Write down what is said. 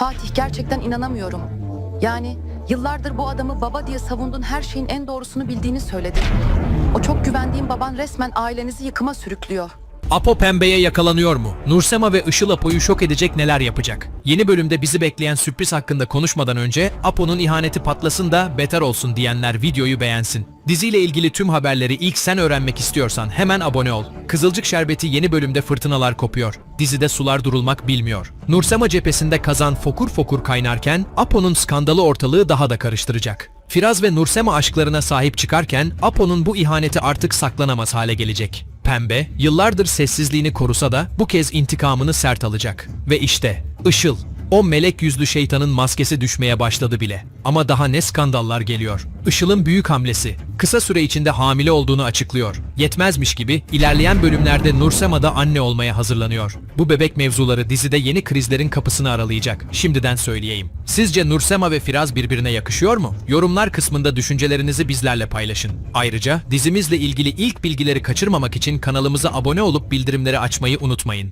Fatih gerçekten inanamıyorum. Yani yıllardır bu adamı baba diye savundun her şeyin en doğrusunu bildiğini söyledin. O çok güvendiğim baban resmen ailenizi yıkıma sürüklüyor. Apo pembeye yakalanıyor mu? Nursema ve Işıl Apo'yu şok edecek neler yapacak? Yeni bölümde bizi bekleyen sürpriz hakkında konuşmadan önce Apo'nun ihaneti patlasın da beter olsun diyenler videoyu beğensin. Diziyle ilgili tüm haberleri ilk sen öğrenmek istiyorsan hemen abone ol. Kızılcık Şerbeti yeni bölümde fırtınalar kopuyor. Dizide sular durulmak bilmiyor. Nursema cephesinde kazan fokur fokur kaynarken Apo'nun skandalı ortalığı daha da karıştıracak. Firaz ve Nursema aşklarına sahip çıkarken Apo'nun bu ihaneti artık saklanamaz hale gelecek. Pembe, yıllardır sessizliğini korusa da bu kez intikamını sert alacak. Ve işte, Işıl. O melek yüzlü şeytanın maskesi düşmeye başladı bile. Ama daha ne skandallar geliyor. Işıl'ın büyük hamlesi. Kısa süre içinde hamile olduğunu açıklıyor. Yetmezmiş gibi ilerleyen bölümlerde Nursema da anne olmaya hazırlanıyor. Bu bebek mevzuları dizide yeni krizlerin kapısını aralayacak. Şimdiden söyleyeyim. Sizce Nursema ve Firaz birbirine yakışıyor mu? Yorumlar kısmında düşüncelerinizi bizlerle paylaşın. Ayrıca dizimizle ilgili ilk bilgileri kaçırmamak için kanalımıza abone olup bildirimleri açmayı unutmayın.